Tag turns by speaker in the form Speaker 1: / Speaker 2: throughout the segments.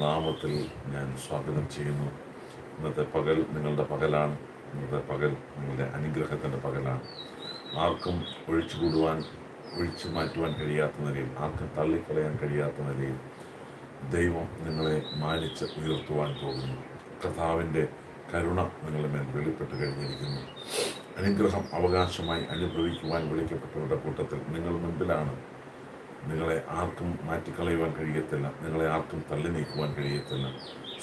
Speaker 1: നാമത്തിൽ ഞാൻ സ്വാഗതം ചെയ്യുന്നു. ഇന്നത്തെ പകൽ നിങ്ങളുടെ പകലാണ്. ഇന്നത്തെ പകൽ നിങ്ങളുടെ അനുഗ്രഹത്തിന്റെ പകലാണ്. ആർക്കും ഒഴിച്ചുകൂടുവാൻ ഒഴിച്ചു മാറ്റുവാൻ കഴിയാത്ത നിലയിൽ ആർക്കും തള്ളിക്കളയാൻ കഴിയാത്ത നിലയിൽ ദൈവം നിങ്ങളെ മാനിച്ച് ഉയർത്തുവാൻ പോകുന്നു. കഥാവിന്റെ കരുണ നിങ്ങളുടെ മേൽ വെളിപ്പെട്ട് കഴിഞ്ഞിരിക്കുന്നു. അനുഗ്രഹം അവകാശമായി അനുഭവിക്കുവാൻ വിളിക്കപ്പെട്ടവരുടെ കൂട്ടത്തിൽ നിങ്ങൾ മുൻപിലാണ്. നിങ്ങളെ ആർക്കും മാറ്റിക്കളയുവാൻ കഴിയത്തില്ല. നിങ്ങളെ ആർക്കും തള്ളി നീക്കുവാൻ കഴിയത്തില്ല.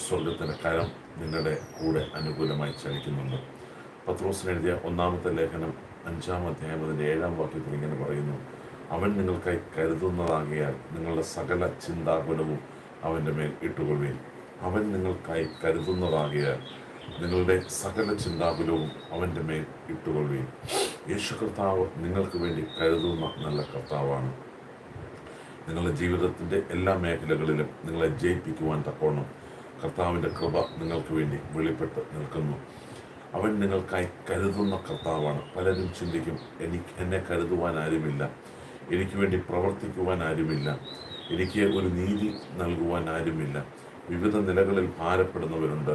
Speaker 1: സ്വർഗത്തിന്റെ കരം നിങ്ങളുടെ കൂടെ അനുകൂലമായി ചലിക്കുന്നുണ്ട്. പത്രോസിന് എഴുതിയ ഒന്നാമത്തെ ലേഖനം അഞ്ചാം അധ്യായം അതിന്റെ ഏഴാം വാക്യത്തിൽ ഇങ്ങനെ പറയുന്നു. അവൻ നിങ്ങൾക്കായി കരുതുന്നതാകിയാൽ നിങ്ങളുടെ സകല ചിന്താകുലവും അവന്റെ മേൽ ഇട്ടുകൊള്ളുകയും അവൻ നിങ്ങൾക്കായി കരുതുന്നതാകിയാൽ നിങ്ങളുടെ സകല ചിന്താകുലവും അവന്റെ മേൽ ഇട്ടുകൊള്ളുകയും യേശു കർത്താവ് നിങ്ങൾക്ക് വേണ്ടി കരുതുന്ന നല്ല കർത്താവാണ്. നിങ്ങളുടെ ജീവിതത്തിന്റെ എല്ലാ മേഖലകളിലും നിങ്ങളെ ജയിപ്പിക്കുവാൻ തക്കോണം കർത്താവിന്റെ കൃപ നിങ്ങൾക്ക് വേണ്ടി വെളിപ്പെട്ട് നിൽക്കുന്നു. അവൻ നിങ്ങൾക്കായി കരുതുന്ന കർത്താവാണ്. പലരും ചിന്തിക്കും എനിക്ക് എന്നെ കരുതുവാൻ ആരുമില്ല. എനിക്ക് വേണ്ടി പ്രവർത്തിക്കുവാൻ ആരുമില്ല. എനിക്ക് ഒരു നീതി നൽകുവാൻ ആരുമില്ല. വിവിധ നിലകളിൽ ഭാരപ്പെടുന്നവരുണ്ട്.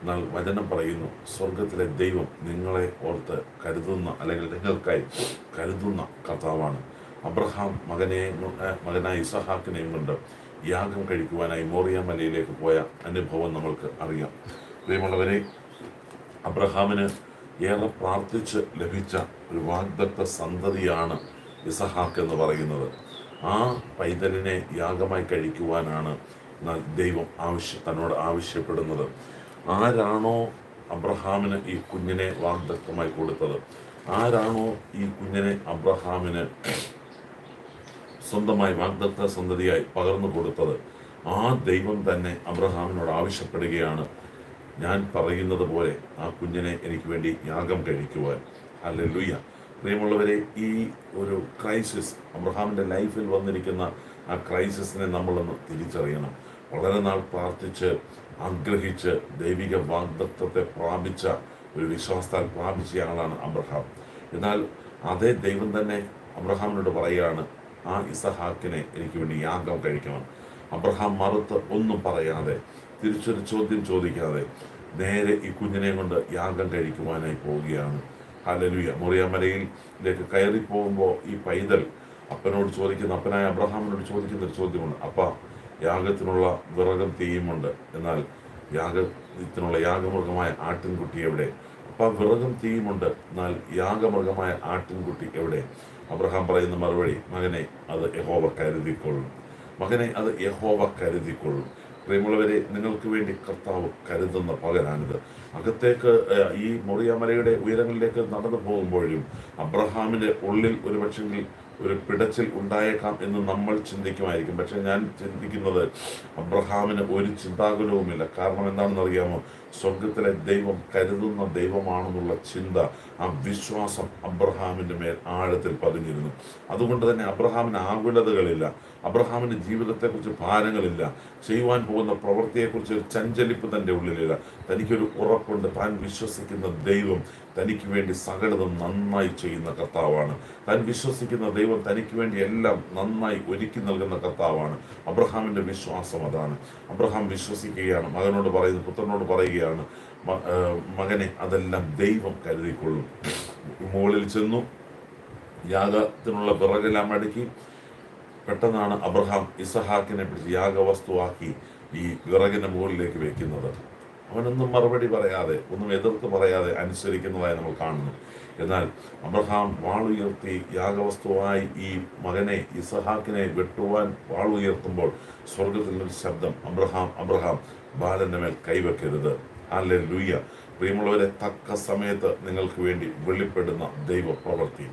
Speaker 1: എന്നാൽ വചനം പറയുന്നു സ്വർഗത്തിലെ ദൈവം നിങ്ങളെ ഓർത്ത് കരുതുന്ന അല്ലെങ്കിൽ നിങ്ങൾക്കായി കരുതുന്ന കർത്താവാണ്. അബ്രഹാം മകനെ മകനായ ഇസഹാക്കിനെയും കൊണ്ട് യാഗം കഴിക്കുവാനായി മോറിയ മലയിലേക്ക് പോയ അനുഭവം നമ്മൾക്ക് അറിയാം. പ്രിയമുള്ളവരെ അബ്രഹാമിന് ഏറെ പ്രാർത്ഥിച്ച് ലഭിച്ച ഒരു വാഗ്ദത്ത സന്തതിയാണ് ഇസഹാക്ക് എന്ന് പറയുന്നത്. ആ പൈതലിനെ യാഗമായി കഴിക്കുവാനാണ് ദൈവം ആവശ്യ തന്നോട് ആവശ്യപ്പെടുന്നത്. ആരാണോ അബ്രഹാമിന് ഈ കുഞ്ഞിനെ വാഗ്ദത്തമായി കൊടുത്തത്? ആരാണോ ഈ കുഞ്ഞിനെ അബ്രഹാമിന് സ്വന്തമായി വാഗ്ദത്ത സന്തതിയായി പകർന്നു കൊടുത്തത് ആ ദൈവം തന്നെ അബ്രഹാമിനോട് ആവശ്യപ്പെടുകയാണ്. ഞാൻ പറയുന്നത് പോലെ ആ കുഞ്ഞിനെ എനിക്ക് വേണ്ടി യാഗം കഴിക്കുവാൻ. അല്ലെ ലുയ്യ പ്രിയമുള്ളവരെ ഈ ഒരു ക്രൈസിസ് അബ്രഹാമിന്റെ ലൈഫിൽ വന്നിരിക്കുന്ന ആ ക്രൈസിസിനെ നമ്മളൊന്ന് തിരിച്ചറിയണം. വളരെ നാൾ പ്രാർത്ഥിച്ച് ആഗ്രഹിച്ച് ദൈവിക വാഗ്ദത്വത്തെ പ്രാപിച്ച ഒരു വിശ്വാസത്താൽ പ്രാപിച്ചയാളാണ് അബ്രഹാം. എന്നാൽ അതേ ദൈവം തന്നെ അബ്രഹാമിനോട് പറയുകയാണ് ആ ഇസഹാക്കിനെ എനിക്ക് വേണ്ടി യാഗം കഴിക്കണം. അബ്രഹാം മറുത്ത് ഒന്നും പറയാതെ തിരിച്ചൊരു ചോദ്യം ചോദിക്കാതെ നേരെ ഈ കുഞ്ഞിനെ കൊണ്ട് യാഗം കഴിക്കുവാനായി പോവുകയാണ്. ഹലലുയ മുറിയാമലയിലേക്ക് കയറി പോകുമ്പോൾ ഈ പൈതൽ അപ്പനോട് ചോദിക്കുന്ന അപ്പനായ അബ്രഹാമിനോട് ചോദിക്കുന്ന ഒരു ചോദ്യമുണ്ട്. അപ്പ യാഗത്തിനുള്ള വിറകം തീയുമുണ്ട് എന്നാൽ യാഗത്തിനുള്ള യാഗമൃഗമായ ആട്ടിൻകുട്ടി എവിടെ? അപ്പ വിറകും തീയുമുണ്ട് എന്നാൽ യാഗമൃഗമായ ആട്ടിൻകുട്ടി എവിടെ? അബ്രഹാം പറയുന്ന മറുപടി മകനെ അത് യഹോവ കരുതിക്കൊള്ളും. മകനെ അത് യഹോവ കരുതിക്കൊള്ളും. പ്രിയമുള്ളവരെ നിങ്ങൾക്ക് വേണ്ടി കർത്താവ് കരുതുന്ന പകരാണിത് അകത്തേക്ക് ഈ മൊറിയാമലയുടെ ഉയരങ്ങളിലേക്ക് നടന്നു പോകുമ്പോഴും അബ്രഹാമിന്റെ ഉള്ളിൽ ഒരു പക്ഷെങ്കിൽ ഒരു പിടച്ചിൽ ഉണ്ടായേക്കാം എന്ന് നമ്മൾ ചിന്തിക്കുമായിരിക്കും. പക്ഷെ ഞാൻ ചിന്തിക്കുന്നത് അബ്രഹാമിന് ഒരു ചിന്താകുലവുമില്ല. കാരണം എന്താണെന്ന് അറിയാമോ? സ്വർഗത്തിലെ ദൈവം കരുതുന്ന ദൈവമാണെന്നുള്ള ചിന്ത ആ വിശ്വാസം അബ്രഹാമിന്റെ മേൽ ആഴത്തിൽ പതിഞ്ഞിരുന്നു. അതുകൊണ്ട് തന്നെ അബ്രഹാമിന് ആകുലതകളില്ല അബ്രഹാമിന്റെ ജീവിതത്തെക്കുറിച്ച് ഭാരങ്ങളില്ല ചെയ്യുവാൻ പോകുന്ന പ്രവൃത്തിയെക്കുറിച്ച് ഒരു ചഞ്ചലിപ്പ് തന്റെ ഉള്ളിലില്ല. തനിക്കൊരു ഉറപ്പുണ്ട് താൻ വിശ്വസിക്കുന്ന ദൈവം തനിക്ക് വേണ്ടി സകലതും നന്നായി ചെയ്യുന്ന കർത്താവാണ്. താൻ വിശ്വസിക്കുന്ന ദൈവം തനിക്ക് വേണ്ടി എല്ലാം നന്നായി ഒരുക്കി നൽകുന്ന കർത്താവാണ്. അബ്രഹാമിന്റെ വിശ്വാസം അതാണ്. അബ്രഹാം വിശ്വസിക്കുകയാണ്. മകനോട് പറയുന്നു പുത്രനോട് പറയുകയാണ് മകനെ അതെല്ലാം ദൈവം കരുതിക്കൊള്ളും. മുകളിൽ ചെന്നു യാഗത്തിനുള്ള പിറകെല്ലാം അടുക്കി പെട്ടെന്നാണ് അബ്രഹാം ഇസഹാക്കിനെ പിടിച്ച് യാഗവസ്തുവാക്കി ഈ വിറകിന്റെ മുകളിലേക്ക് വെക്കുന്നത്. അവനൊന്നും മറുപടി പറയാതെ ഒന്നും എതിർത്ത് പറയാതെ അനുസരിക്കുന്നതായി നമ്മൾ കാണുന്നു. എന്നാൽ അബ്രഹാം വാളുയർത്തി യാഗവസ്തുവായി ഈ മകനെ ഇസഹാക്കിനെ വെട്ടുവാൻ വാളുയർത്തുമ്പോൾ സ്വർഗത്തിൽ ഒരു ശബ്ദം അബ്രഹാം അബ്രഹാം ബാലന്റെ മേൽ കൈവെക്കരുത്. അല്ലെ ലൂയ്യ പ്രിയമുള്ളവരെ തക്ക സമയത്ത് നിങ്ങൾക്ക് വേണ്ടി വെളിപ്പെടുന്ന ദൈവ പ്രവർത്തി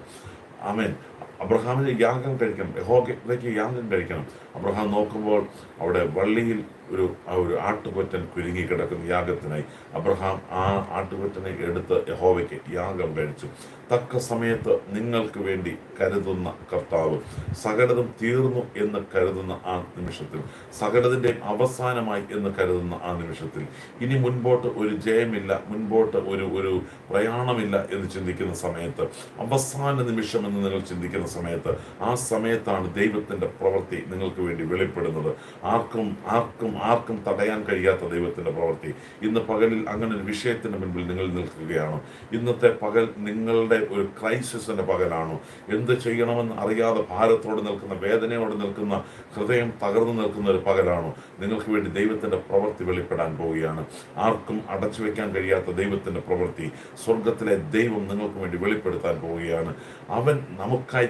Speaker 1: ആമേൻ. അബ്രഹാമിന് യാഗം കഴിക്കണം യഹോഗയ്ക്ക് യാഗം കഴിക്കണം. അബ്രഹാം നോക്കുമ്പോൾ അവിടെ വള്ളിയിൽ ഒരു ആ ഒരു ആട്ടുകൊറ്റൻ കുരുങ്ങി കിടക്കുന്ന യാഗത്തിനായി. അബ്രഹാം ആ ആട്ടുകൊറ്റനെ എടുത്ത് യഹോവയ്ക്ക് യാഗം കഴിച്ചു. തക്ക സമയത്ത് നിങ്ങൾക്ക് വേണ്ടി കരുതുന്ന കർത്താവ് സകലതും തീർന്നു എന്ന് കരുതുന്ന ആ നിമിഷത്തിൽ സകലതിന്റെ അവസാനമായി എന്ന് കരുതുന്ന ആ നിമിഷത്തിൽ. ഇനി മുൻപോട്ട് ഒരു ജയമില്ല മുൻപോട്ട് ഒരു ഒരു പ്രയാണമില്ല എന്ന് ചിന്തിക്കുന്ന സമയത്ത് അവസാന നിമിഷം എന്ന് നിങ്ങൾ ചിന്തിക്കുന്ന സമയമായിരിക്കുന്ന സമയത്ത്. ആ സമയത്താണ് ദൈവത്തിന്റെ പ്രവൃത്തി നിങ്ങൾക്ക് വേണ്ടി വെളിപ്പെടുന്നത്. ആർക്കും ആർക്കും ആർക്കും തടയാൻ കഴിയാത്ത ദൈവത്തിന്റെ പ്രവൃത്തി. ഇന്ന് പകലിൽ അങ്ങനെ ഒരു വിഷയത്തിന്റെ മുൻപിൽ നിങ്ങൾ നിൽക്കുകയാണ്. ഇന്നത്തെ പകൽ നിങ്ങളുടെ ഒരു ക്രൈസിസിന്റെ പകലാണോ. എന്ത് ചെയ്യണമെന്ന് അറിയാതെ ഭാരത്തോട് നിൽക്കുന്ന വേദനയോട് നിൽക്കുന്ന ഹൃദയം തകർന്നു നിൽക്കുന്ന ഒരു പകലാണോ. നിങ്ങൾക്ക് വേണ്ടി ദൈവത്തിന്റെ പ്രവൃത്തി വെളിപ്പെടാൻ പോവുകയാണ്. ആർക്കും അടച്ചു വെക്കാൻ കഴിയാത്ത ദൈവത്തിന്റെ പ്രവൃത്തി സ്വർഗത്തിലെ ദൈവം നിങ്ങൾക്ക് വേണ്ടി വെളിപ്പെടുത്താൻ പോവുകയാണ്. അവൻ നമുക്കായി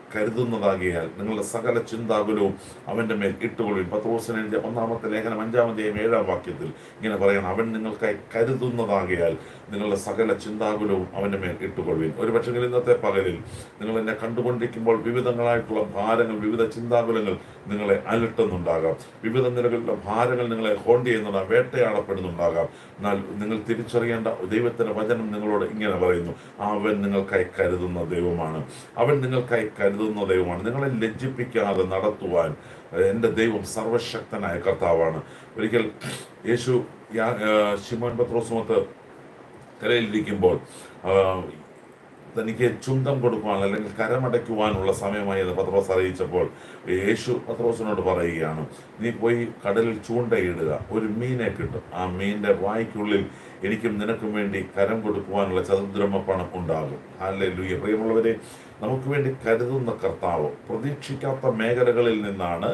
Speaker 1: കരുതുന്നതാകിയാൽ നിങ്ങളുടെ സകല ചിന്താകുലവും അവന്റെ മേൽ ഇട്ടുകൊള്ളും പത്ത് എഴുതിയ ഒന്നാമത്തെ ലേഖനം അഞ്ചാമത്തെയും ഏഴാം വാക്യത്തിൽ ഇങ്ങനെ പറയണം അവൻ നിങ്ങൾക്കായി കരുതുന്നതാകിയാൽ നിങ്ങളുടെ സകല ചിന്താകുലവും അവന്റെ മേൽ ഇട്ടുകൊള്ളുവിൻ. ഒരു പക്ഷേ ഇന്നത്തെ പകലിൽ നിങ്ങൾ എന്നെ കണ്ടുകൊണ്ടിരിക്കുമ്പോൾ വിവിധങ്ങളായിട്ടുള്ള ഭാരങ്ങൾ വിവിധ ചിന്താകുലങ്ങൾ നിങ്ങളെ അലട്ടുന്നുണ്ടാകാം. വിവിധ നിലകളിലുള്ള ഭാരങ്ങൾ നിങ്ങളെ ഹോണ്ട് ചെയ്യുന്നുണ്ടാകാം വേട്ടയാടപ്പെടുന്നുണ്ടാകാം. എന്നാൽ നിങ്ങൾ തിരിച്ചറിയേണ്ട ദൈവത്തിന്റെ വചനം നിങ്ങളോട് ഇങ്ങനെ പറയുന്നു അവൻ നിങ്ങൾക്കായി കരുതുന്ന ദൈവമാണ്. അവൻ നിങ്ങൾക്കായി കരുതുന്ന ദൈവമാണ്. നിങ്ങളെ ലജ്ജിപ്പിക്കാതെ നടത്തുവാൻ എന്റെ ദൈവം സർവശക്തനായ കർത്താവാണ്. ഒരിക്കൽ യേശു ഷിമോൻ പത്രോസുമത്ത് കരയിലിരിക്കുമ്പോൾ തനിക്ക് ചുങ്കം കൊടുക്കുവാൻ അല്ലെങ്കിൽ കരമടയ്ക്കുവാനുള്ള സമയമായി എന്ന് പത്രോസ് അറിയിച്ചപ്പോൾ യേശു പത്രോസിനോട് പറയുകയാണ് നീ പോയി കടലിൽ ചൂണ്ടയിടുക ഒരു മീനെ കിട്ടും. ആ മീനിന്റെ വായ്ക്കുള്ളിൽ എനിക്കും നിനക്കും വേണ്ടി കരം കൊടുക്കുവാനുള്ള ചതുദ്രമ പണം ഉണ്ടാകും. അല്ലെ ലുയ്യ പ്രിയമുള്ളവരെ നമുക്ക് വേണ്ടി കരുതുന്ന കർത്താവ് പ്രതീക്ഷിക്കാത്ത മേഖലകളിൽ നിന്നാണ്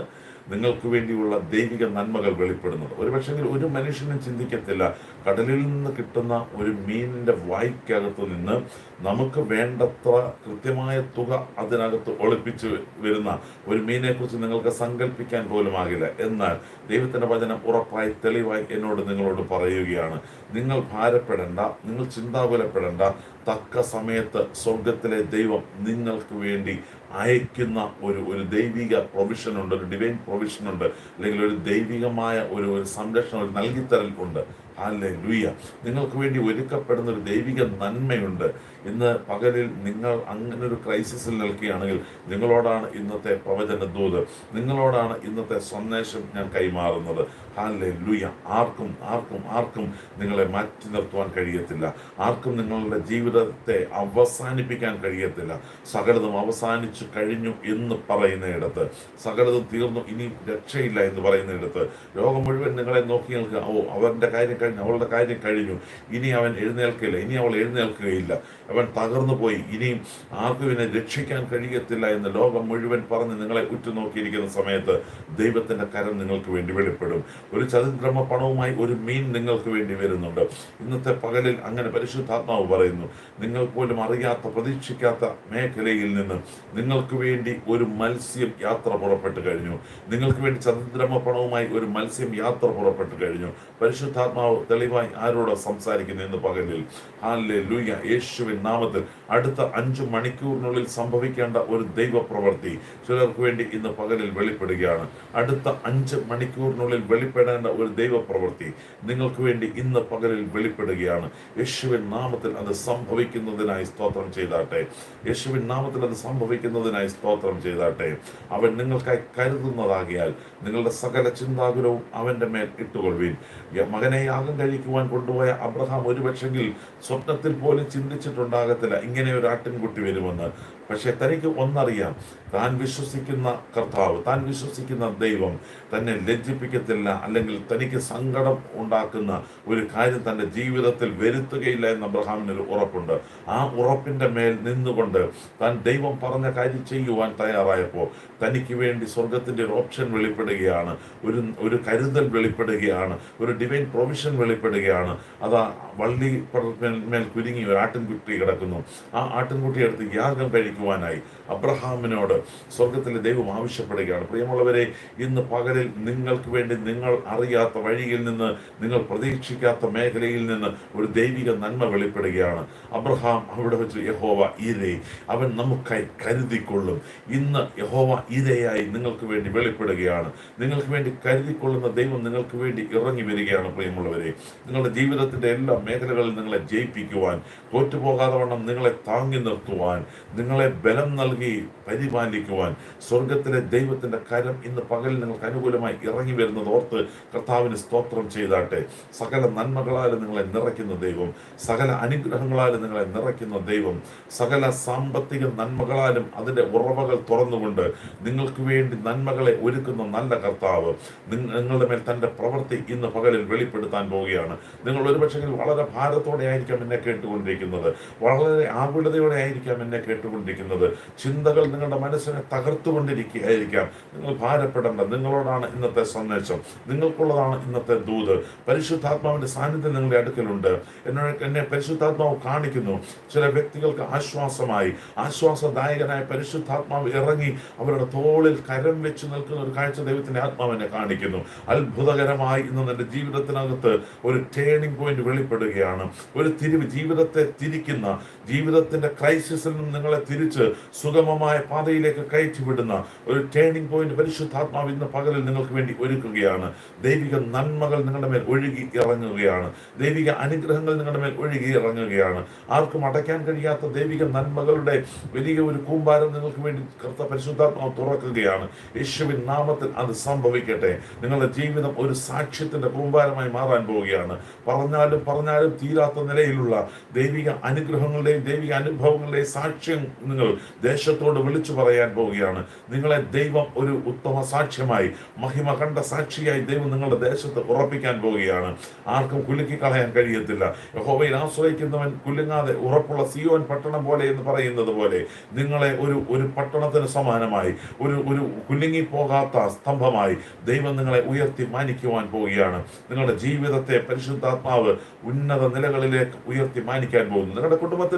Speaker 1: നിങ്ങൾക്ക് വേണ്ടിയുള്ള ദൈവിക നന്മകൾ വെളിപ്പെടുന്നത് ഒരു ഒരു മനുഷ്യനും ചിന്തിക്കത്തില്ല. കടലിൽ നിന്ന് കിട്ടുന്ന ഒരു മീനിന്റെ വായിക്കകത്ത് നിന്ന് നമുക്ക് വേണ്ടത്ര കൃത്യമായ തുക അതിനകത്ത് ഒളിപ്പിച്ച് വരുന്ന ഒരു മീനെ കുറിച്ച് നിങ്ങൾക്ക് സങ്കല്പിക്കാൻ പോലും ആകില്ല. എന്നാൽ ദൈവത്തിന്റെ വചനം ഉറപ്പായി തെളിവായി എന്നോട് നിങ്ങളോട് പറയുകയാണ്. നിങ്ങൾ ഭാരപ്പെടേണ്ട നിങ്ങൾ ചിന്താകുലപ്പെടേണ്ട തക്ക സമയത്ത് സ്വർഗത്തിലെ ദൈവം നിങ്ങൾക്ക് വേണ്ടി അയക്കുന്ന ഒരു ഒരു ദൈവിക പ്രൊവിഷൻ ഉണ്ട് ഒരു ഡിവൈൻ പ്രൊവിഷൻ ഉണ്ട് അല്ലെങ്കിൽ ഒരു ദൈവികമായ ഒരു ഒരു സംരക്ഷണം ഒരു നൽകിത്തരൽ ഉണ്ട്. അല്ലെ ലൂയ നിങ്ങൾക്ക് വേണ്ടി ഒരുക്കപ്പെടുന്ന ഒരു ദൈവിക നന്മയുണ്ട്. ഇന്ന് പകലിൽ നിങ്ങൾ അങ്ങനെ ഒരു ക്രൈസിസിൽ നിൽക്കുകയാണെങ്കിൽ നിങ്ങളോടാണ് ഇന്നത്തെ പ്രവചന ദൂത് നിങ്ങളോടാണ് ഇന്നത്തെ സന്ദേശം ഞാൻ കൈമാറുന്നത്. ഹാലെ ലുയ ആർക്കും ആർക്കും ആർക്കും നിങ്ങളെ മാറ്റി നിർത്തുവാൻ കഴിയത്തില്ല. ആർക്കും നിങ്ങളുടെ ജീവിതത്തെ അവസാനിപ്പിക്കാൻ കഴിയത്തില്ല. സകലതും അവസാനിച്ചു കഴിഞ്ഞു എന്ന് പറയുന്നയിടത്ത് സകലതും തീർന്നു ഇനി രക്ഷയില്ല എന്ന് പറയുന്നയിടത്ത് ലോകം മുഴുവൻ നിങ്ങളെ നോക്കി നിൽക്കുക. ഓ അവന്റെ കാര്യം കഴിഞ്ഞു അവളുടെ കാര്യം കഴിഞ്ഞു. ഇനി അവൻ എഴുന്നേൽക്കില്ല ഇനി അവൾ എഴുന്നേൽക്കുകയില്ല. അവൻ തകർന്നു പോയി. ഇനിയും ആർക്കും ഇവനെ രക്ഷിക്കാൻ കഴിയത്തില്ല എന്ന് ലോകം മുഴുവൻ പറഞ്ഞ് നിങ്ങളെ ഉറ്റുനോക്കിയിരിക്കുന്ന സമയത്ത് ദൈവത്തിന്റെ കരം നിങ്ങൾക്ക് വേണ്ടി വെളിപ്പെടും. ഒരു ചതുർഗ്രമ പണവുമായി ഒരു മീൻ നിങ്ങൾക്ക് വേണ്ടി വരുന്നുണ്ട്. ഇന്നത്തെ പകലിൽ അങ്ങനെ പരിശുദ്ധാത്മാവ് പറയുന്നു നിങ്ങൾ പോലും അറിയാത്ത പ്രതീക്ഷിക്കാത്ത മേഖലയിൽ നിന്ന് നിങ്ങൾക്ക് വേണ്ടി ഒരു മത്സ്യം യാത്ര പുറപ്പെട്ടു കഴിഞ്ഞു. നിങ്ങൾക്ക് വേണ്ടി ചതുർഗ്രമ പണവുമായി ഒരു മത്സ്യം യാത്ര പുറപ്പെട്ടു കഴിഞ്ഞു. പരിശുദ്ധാത്മാവ് തെളിവായി ആരോട് സംസാരിക്കുന്നു ഇന്ന് പകലിൽ? ഹാലെ ലൂയ യേശുവിൻ നാമത്തിൽ അടുത്ത അഞ്ചു മണിക്കൂറിനുള്ളിൽ സംഭവിക്കേണ്ട ഒരു ദൈവ പ്രവൃത്തി ചിലർക്ക് വേണ്ടി ഇന്ന് പകലിൽ വെളിപ്പെടുകയാണ്. അടുത്ത അഞ്ച് മണിക്കൂറിനുള്ളിൽ വെളിപ്പെടേണ്ട ഒരു ദൈവ പ്രവൃത്തി നിങ്ങൾക്ക് വേണ്ടി ഇന്ന് പകലിൽ വെളിപ്പെടുകയാണ്. യേശുവിൻ നാമത്തിൽ അത് സംഭവിക്കുന്നതിനായി സ്തോത്രം ചെയ്താട്ടെ. യേശുവിൻ നാമത്തിൽ അത് സംഭവിക്കുന്നതിനായി സ്തോത്രം ചെയ്താട്ടെ. അവൻ നിങ്ങൾക്കായി കരുതുന്നതാകിയാൽ നിങ്ങളുടെ സകല ചിന്താകുലവും അവന്റെ മേൽ ഇട്ടുകൊള്ളുവിൻ. മകനെ യാഗം കഴിക്കുവാൻ കൊണ്ടുപോയ അബ്രഹാം ഒരുപക്ഷെങ്കിൽ സ്വപ്നത്തിൽ പോലും ചിന്തിച്ചിട്ടുണ്ടാകത്തില്ല ഇങ്ങനെ ഒരു ആട്ടിൻകുട്ടി വരുമെന്ന് പക്ഷെ തനിക്ക് ഒന്നറിയാം. താൻ വിശ്വസിക്കുന്ന കർത്താവ് താൻ വിശ്വസിക്കുന്ന ദൈവം തന്നെ ലജ്ജിപ്പിക്കത്തില്ല. അല്ലെങ്കിൽ തനിക്ക് സങ്കടം ഉണ്ടാക്കുന്ന ഒരു കാര്യം തന്റെ ജീവിതത്തിൽ വരുത്തുകയില്ല എന്ന അബ്രഹാമിന് ഒരു ഉറപ്പുണ്ട്. ആ ഉറപ്പിന്റെ മേൽ നിന്നുകൊണ്ട് താൻ ദൈവം പറഞ്ഞ കാര്യം ചെയ്യുവാൻ തയ്യാറായപ്പോൾ തനിക്ക് വേണ്ടി സ്വർഗത്തിന്റെ ഒരു ഓപ്ഷൻ വെളിപ്പെടുകയാണ്. ഒരു ഒരു കരുതൽ വെളിപ്പെടുകയാണ്. ഒരു ഡിവൈൻ പ്രൊവിഷൻ വെളിപ്പെടുകയാണ്. അതാ വള്ളി മേൽ കുരുങ്ങി ഒരു ആട്ടിൻകുട്ടി കിടക്കുന്നു. ആ ആട്ടിൻകുട്ടി എടുത്ത് യാഗം കഴിക്കുവാനായി അബ്രഹാമിനോട് സ്വർഗത്തിലെ ദൈവം ആവശ്യപ്പെടുകയാണ്. പ്രിയമുള്ളവരെ ഇന്ന് പകലിൽ നിങ്ങൾക്ക് വേണ്ടി നിങ്ങൾ അറിയാത്ത വഴിയിൽ നിന്ന് നിങ്ങൾ പ്രതീക്ഷിക്കാത്ത മേഖലയിൽ നിന്ന് ഒരു ദൈവിക നന്മ വെളിപ്പെടുകയാണ്. അബ്രഹാം അവിടെ വെച്ച് യഹോവ ഇരേ അവൻ നമുക്കായി കരുതിക്കൊള്ളും. ഇന്ന് യഹോവ ഇരയായി നിങ്ങൾക്ക് വേണ്ടി വെളിപ്പെടുകയാണ്. നിങ്ങൾക്ക് വേണ്ടി കരുതിക്കൊള്ളുന്ന ദൈവം നിങ്ങൾക്ക് വേണ്ടി ഇറങ്ങി വരികയാണ് പ്രിയമുള്ളവരെ. നിങ്ങളുടെ ജീവിതത്തിന്റെ എല്ലാ മേഖലകളിൽ നിങ്ങളെ ജയിപ്പിക്കുവാൻ വണ്ണം നിങ്ങളെ താങ്ങി നിർത്തുവാൻ നിങ്ങളെ ബലം നൽകി പരിപാലിക്കുവാൻ സ്വർഗത്തിലെ ദൈവത്തിന്റെ കരം ഇന്ന് പകൽ നിങ്ങൾക്ക് അനുകൂലമായി ഇറങ്ങി വരുന്നത് ഓർത്ത് കർത്താവിന് സ്തോത്രം ചെയ്താട്ടെ. സകല നന്മകളാൽ നിങ്ങളെ നിറയ്ക്കുന്ന ദൈവം സകല അനുഗ്രഹങ്ങളാൽ നിങ്ങളെ നിറയ്ക്കുന്ന ദൈവം സകല സാമ്പത്തിക നന്മകളാലും അതിന്റെ ഉറവകൾ തുറന്നുകൊണ്ട് നിങ്ങൾക്ക് വേണ്ടി നന്മകളെ ഒരുക്കുന്ന നല്ല കർത്താവ് നിങ്ങളുടെ മേൽ തന്റെ പ്രവൃത്തി ഇന്ന് പകലിൽ വെളിപ്പെടുത്താൻ പോവുകയാണ്. നിങ്ങൾ ഒരുപക്ഷെ വളരെ ഭാരത്തോടെ ആയിരിക്കാം എന്നെ കേട്ടുകൊണ്ടിരിക്കുന്നത്. വളരെ ആകുലതയോടെ ആയിരിക്കാം എന്നെ കേട്ടുകൊണ്ടിരിക്കുന്നത്. ചിന്തകൾ നിങ്ങളുടെ മനസ്സിനെ തകർത്തുകൊണ്ടിരിക്കുകയായിരിക്കാം. നിങ്ങൾ ഭാരപ്പെടേണ്ട നിങ്ങളോടാണ് ഇന്നത്തെ സന്ദേശം. നിങ്ങൾക്കുള്ളതാണ് ഇന്നത്തെ ദൂത്. പരിശുദ്ധാത്മാവിന്റെ സാന്നിധ്യം നിങ്ങളുടെ അടുക്കലുണ്ട്. എന്നോട് എന്നെ പരിശുദ്ധാത്മാവ് കാണിക്കുന്നു. ചില വ്യക്തികൾക്ക് ആശ്വാസമായി. ആശ്വാസദായകനായ പരിശുദ്ധാത്മാവ് ഇറങ്ങി അവരുടെ തോളിൽ കരം വെച്ച് നിൽക്കുന്ന ഒരു കാഴ്ച ദൈവത്തിന്റെ ആത്മാവിനെ കാണിക്കുന്നു. അത്ഭുതകരമായി ഇന്ന് നിന്റെ ജീവിതത്തിനകത്ത് ഒരു ടേണിംഗ് പോയിന്റ് വെളിപ്പെടുകയാണ്. ഒരു തിരിവ് ജീവിതത്തെ തിരിക്കുന്ന. на ജീവിതത്തിന്റെ ക്രൈസിസിൽ നിന്ന് നിങ്ങളെ തിരിച്ച് സുഗമമായ പാതയിലേക്ക് കയറ്റി വിടുന്ന ഒരു ടേണിംഗ് പോയിന്റ് പരിശുദ്ധാത്മാവ് ഇന്ന് പകലിൽ നിങ്ങൾക്ക് വേണ്ടി ഒരുക്കുകയാണ്. ദൈവിക നന്മകൾ നിങ്ങളുടെ മേൽ ഒഴുകി ഇറങ്ങുകയാണ്. ദൈവിക അനുഗ്രഹങ്ങൾ നിങ്ങളുടെ മേൽ ഒഴുകി ഇറങ്ങുകയാണ്. ആർക്കും അടയ്ക്കാൻ കഴിയാത്ത ദൈവിക നന്മകളുടെ വലിയ ഒരു കൂമ്പാരം നിങ്ങൾക്ക് വേണ്ടി കർത്ത പരിശുദ്ധാത്മാവ് തുറക്കുകയാണ്. യേശുവിൻ നാമത്തിൽ അത് സംഭവിക്കട്ടെ. നിങ്ങളുടെ ജീവിതം ഒരു സാക്ഷ്യത്തിന്റെ കൂമ്പാരമായി മാറാൻ പോവുകയാണ്. പറഞ്ഞാലും പറഞ്ഞാലും തീരാത്ത നിലയിലുള്ള ദൈവിക അനുഗ്രഹങ്ങളുടെയും ദൈവിക അനുഭവങ്ങളുടെയും സാക്ഷ്യം നിങ്ങൾ ദേശത്തോട് വിളിച്ചു പറയാൻ പോവുകയാണ്. നിങ്ങളെ ദൈവം ഒരു ഉത്തമ സാക്ഷ്യമായി മഹിമ കണ്ട സാക്ഷിയായി ദൈവം നിങ്ങളുടെ ദേശത്ത് ഉറപ്പിക്കാൻ പോവുകയാണ്. ആർക്കും കുലുക്കി കളയാൻ കഴിയത്തില്ല. യഹോവയിൽ ആശ്രയിക്കുന്നവൻ കുലുങ്ങാതെ ഉറപ്പുള്ള സിയോൻ പട്ടണം പോലെ എന്ന് പറയുന്നത് പോലെ നിങ്ങളെ ഒരു ഒരു പട്ടണത്തിന് സമാനമായി ഒരു ഒരു കുലുങ്ങി പോകാത്ത സ്തംഭമായി ദൈവം നിങ്ങളെ ഉയർത്തി മാനിക്കുവാൻ പോവുകയാണ്. നിങ്ങളുടെ ജീവിതത്തെ പരിശുദ്ധാത്മാവ് ഉന്നത നിലകളിലേക്ക് ഉയർത്തി മാനിക്കാൻ പോകുന്നു. നിങ്ങളുടെ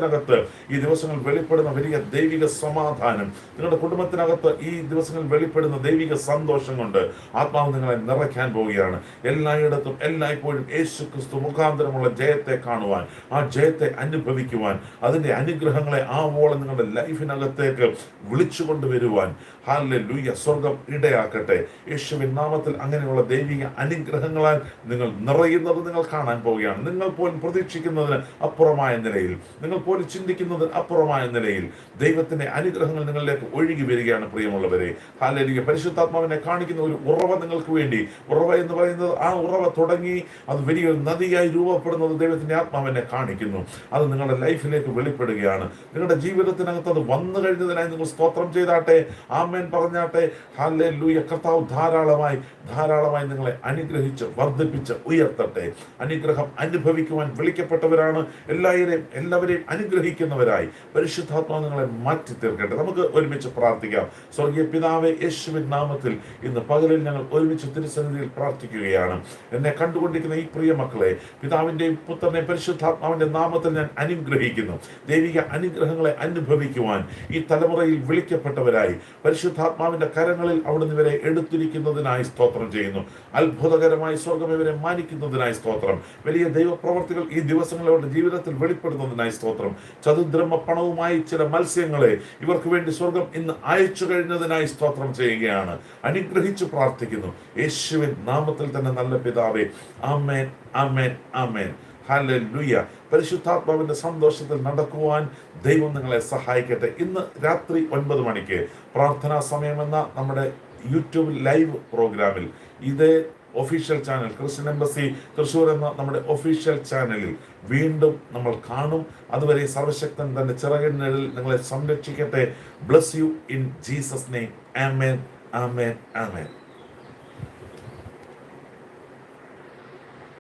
Speaker 1: കുടുംബത്തിനകത്ത് ഈ ദിവസങ്ങൾ വെളിപ്പെടുന്ന വലിയ ദൈവിക സമാധാനം. നിങ്ങളുടെ കുടുംബത്തിനകത്ത് ഈ ദിവസങ്ങൾ വെളിപ്പെടുന്ന ദൈവിക സന്തോഷം കൊണ്ട് ആത്മാവ് നിങ്ങളെ നിറയ്ക്കാൻ പോവുകയാണ്. എല്ലായിടത്തും എല്ലായ്പ്പോഴും യേശു ക്രിസ്തു മുഖാന്തരമുള്ള ജയത്തെ കാണുവാൻ ആ ജയത്തെ അനുഭവിക്കുവാൻ അതിന്റെ അനുഗ്രഹങ്ങളെ ആവോളം നിങ്ങളുടെ ലൈഫിനകത്തേക്ക് വിളിച്ചു കൊണ്ടുവരുവാൻ. ഹാലൂയ സ്വർഗം ഇടയാക്കട്ടെ. യേശുവിൻ നാമത്തിൽ അങ്ങനെയുള്ള ദൈവിക അനുഗ്രഹങ്ങളാൽ നിങ്ങൾ നിറയുന്നത് നിങ്ങൾ കാണാൻ പോവുകയാണ്. നിങ്ങൾ പോലും പ്രതീക്ഷിക്കുന്നതിന് അപ്പുറമായ നിലയിൽ. നിങ്ങൾ പോലും ചിന്തിക്കുന്നതിന് അപ്പുറമായ നിലയിൽ ദൈവത്തിന്റെ അനുഗ്രഹങ്ങൾ നിങ്ങളിലേക്ക് ഒഴുകി വരികയാണ് പ്രിയമുള്ളവരെ. ഹാലലിക പരിശുദ്ധാത്മാവിനെ കാണിക്കുന്ന ഒരു ഉറവ നിങ്ങൾക്ക് വേണ്ടി. ഉറവ എന്ന് പറയുന്നത് ആ ഉറവ തുടങ്ങി അത് വലിയൊരു നദിയായി രൂപപ്പെടുന്നത് ദൈവത്തിന്റെ ആത്മാവിനെ കാണിക്കുന്നു. അത് നിങ്ങളുടെ ലൈഫിലേക്ക് വെളിപ്പെടുകയാണ്. നിങ്ങളുടെ ജീവിതത്തിനകത്ത് അത് വന്നു കഴിഞ്ഞതിനായി നിങ്ങൾ സ്തോത്രം ചെയ്താട്ടെ. ആമേൻ പറഞ്ഞാട്ടെ. ഹാലെ ലൂയ കർത്താവ് ധാരാളമായി ധാരാളമായി നിങ്ങളെ അനുഗ്രഹിച്ച് വർദ്ധിപ്പിച്ച് ഉയർത്തട്ടെ. അനുഗ്രഹം അനുഭവിക്കുവാൻ വിളിക്കപ്പെട്ടവരാണ്. എല്ലാവരെയും എല്ലാവരെയും അനുഗ്രഹിക്കുന്നവരായി പരിശുദ്ധാത്മാവ് നിങ്ങളെ മാറ്റി തീർക്കട്ടെ. നമുക്ക് ഒരുമിച്ച് പ്രാർത്ഥിക്കാം. സ്വർഗീയ പിതാവെ യേശുവിൻ നാമത്തിൽ ഇന്ന് പകലിൽ ഞങ്ങൾ ഒരുമിച്ച് തിരുസന്നിധിയിൽ പ്രാർത്ഥിക്കുകയാണ്. എന്നെ കണ്ടുകൊണ്ടിരിക്കുന്ന ഈ പ്രിയ മക്കളെ പിതാവിന്റെയും പുത്രനെയും പരിശുദ്ധാത്മാവിന്റെ നാമത്തിൽ ഞാൻ അനുഗ്രഹിക്കുന്നു. ദൈവിക അനുഗ്രഹങ്ങളെ അനുഭവിക്കുവാൻ ഈ തലമുറയിൽ വിളിക്കപ്പെട്ടവരായി പരിശുദ്ധാത്മാവിന്റെ കരങ്ങളിൽ അവിടുന്ന് ഇവരെ എടുത്തിരിക്കുന്നതിനായി സ്തോത്രം ചെയ്യുന്നു. അത്ഭുതകരമായി സ്വർഗം ഇവരെ മാനിക്കുന്നതിനായി സ്തോത്രം. വലിയ ദൈവപ്രവർത്തികൾ ഈ ദിവസങ്ങളിൽ അവരുടെ ജീവിതത്തിൽ വെളിപ്പെടുന്നതിനായി സ്തോത്രം. ചതുദ്രമ പണവുമായി ചില മത്സ്യങ്ങളെ ഇവർക്ക് വേണ്ടി സ്വർഗം ഇന്ന് അയച്ചു കഴിഞ്ഞതിനായി സ്തോത്രം ചെയ്യുകയാണ്. അനുഗ്രഹിച്ചു പ്രാർത്ഥിക്കുന്നു. യേശുവിൻ നാമത്തിൽ തന്നെ നല്ല പിതാവേ. ആമേൻ ആമേൻ ആമേൻ. ഹല്ലേലൂയ. പരിശുദ്ധാത്മാവിന്റെ സന്തോഷത്തിൽ നടക്കുവാൻ ദൈവം നിങ്ങളെ സഹായിക്കട്ടെ. ഇന്ന് രാത്രി ഒൻപത് മണിക്ക് പ്രാർത്ഥനാ സമയമെന്ന നമ്മുടെ യൂട്യൂബ് ലൈവ് പ്രോഗ്രാമിൽ ഇതേ official channel Christian embassy Thrissur എന്ന നമ്മുടെ ഒഫീഷ്യൽ ചാനലിൽ വീണ്ടും നമ്മൾ കാണും. അതുവരെ സർവശക്തൻ തന്റെ ചിറകിനിഴൽ നിങ്ങളെ സംരക്ഷിക്കട്ടെ. Bless you in Jesus name ആമേൻ ആമേൻ ആമേൻ